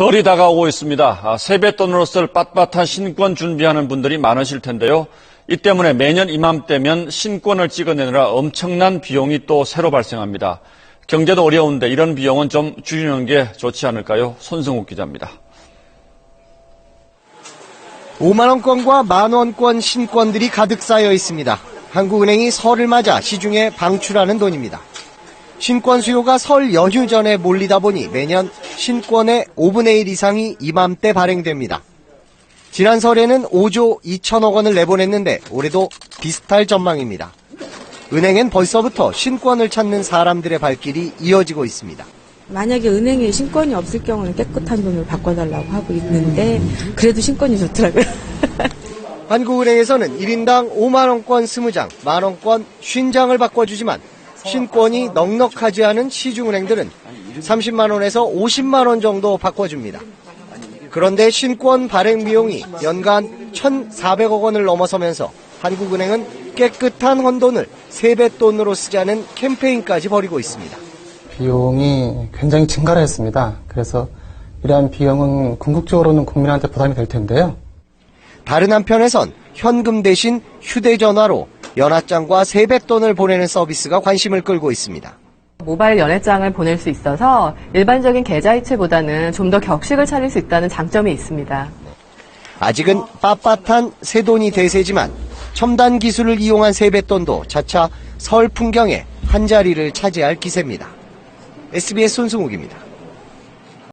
설이 다가오고 있습니다. 아, 세뱃돈으로 쓸 빳빳한 신권 준비하는 분들이 많으실 텐데요. 이 때문에 매년 이맘때면 신권을 찍어내느라 엄청난 비용이 또 새로 발생합니다. 경제도 어려운데 이런 비용은 좀 줄이는 게 좋지 않을까요? 손승욱 기자입니다. 5만원권과 만원권 신권들이 가득 쌓여 있습니다. 한국은행이 설을 맞아 시중에 방출하는 돈입니다. 신권 수요가 설 연휴 전에 몰리다 보니 매년 신권의 5분의 1 이상이 이맘때 발행됩니다. 지난 설에는 5조 2천억 원을 내보냈는데 올해도 비슷할 전망입니다. 은행엔 벌써부터 신권을 찾는 사람들의 발길이 이어지고 있습니다. 만약에 은행에 신권이 없을 경우는 깨끗한 돈으로 바꿔달라고 하고 있는데 그래도 신권이 좋더라고요. 한국은행에서는 1인당 5만원권 20장, 만원권 50장을 바꿔주지만 신권이 넉넉하지 않은 시중은행들은 30만 원에서 50만 원 정도 바꿔줍니다. 그런데 신권 발행 비용이 연간 1,400억 원을 넘어서면서 한국은행은 깨끗한 헌돈을 세뱃돈으로 쓰자는 캠페인까지 벌이고 있습니다. 비용이 굉장히 증가를 했습니다. 그래서 이러한 비용은 궁극적으로는 국민한테 부담이 될 텐데요. 다른 한편에선 현금 대신 휴대전화로 연합장과 세뱃돈을 보내는 서비스가 관심을 끌고 있습니다. 모바일 연회장을 보낼 수 있어서 일반적인 계좌이체보다는 좀 더 격식을 차릴 수 있다는 장점이 있습니다. 아직은 빳빳한 새돈이 대세지만 첨단 기술을 이용한 세뱃돈도 차차 설 풍경에 한 자리를 차지할 기세입니다. SBS 손승욱입니다.